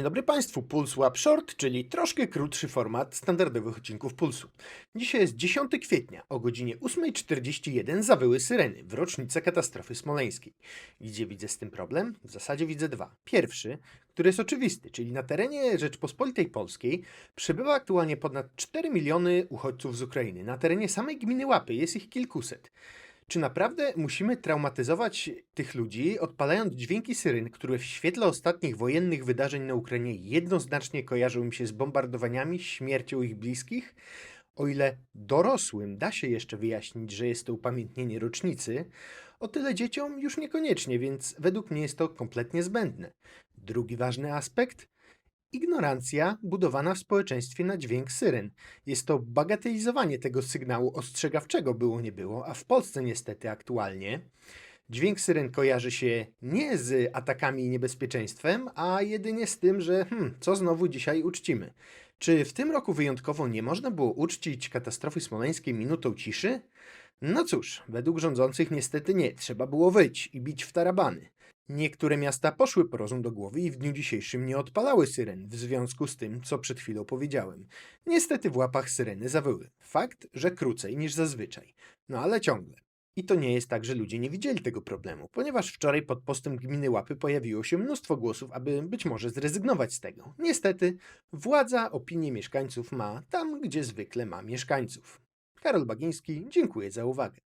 Dzień dobry Państwu, Puls Łap Short, czyli troszkę krótszy format standardowych odcinków Pulsu. Dzisiaj jest 10 kwietnia, o godzinie 8.41 zawyły syreny w rocznicę katastrofy smoleńskiej. Gdzie widzę z tym problem? W zasadzie widzę dwa. Pierwszy, który jest oczywisty, czyli na terenie Rzeczpospolitej Polskiej przebywa aktualnie ponad 4 miliony uchodźców z Ukrainy. Na terenie samej gminy Łapy jest ich kilkuset. Czy naprawdę musimy traumatyzować tych ludzi, odpalając dźwięki syryn, które w świetle ostatnich wojennych wydarzeń na Ukrainie jednoznacznie kojarzą im się z bombardowaniami, śmiercią ich bliskich? O ile dorosłym da się jeszcze wyjaśnić, że jest to upamiętnienie rocznicy, o tyle dzieciom już niekoniecznie, więc według mnie jest to kompletnie zbędne. Drugi ważny aspekt ignorancja budowana w społeczeństwie na dźwięk syren. Jest to bagatelizowanie tego sygnału ostrzegawczego było nie było, a w Polsce niestety aktualnie dźwięk syren kojarzy się nie z atakami i niebezpieczeństwem, a jedynie z tym, że hmm, co znowu dzisiaj uczcimy. Czy w tym roku wyjątkowo nie można było uczcić katastrofy smoleńskiej minutą ciszy? No cóż, według rządzących niestety nie, trzeba było wyjść i bić w tarabany. Niektóre miasta poszły po rozum do głowy i w dniu dzisiejszym nie odpalały syren w związku z tym, co przed chwilą powiedziałem. Niestety w łapach syreny zawyły. Fakt, że krócej niż zazwyczaj. No ale ciągle. I to nie jest tak, że ludzie nie widzieli tego problemu, ponieważ wczoraj pod postem gminy Łapy pojawiło się mnóstwo głosów, aby być może zrezygnować z tego. Niestety, władza opinię mieszkańców ma tam, gdzie zwykle ma mieszkańców. Karol Bagiński, dziękuję za uwagę.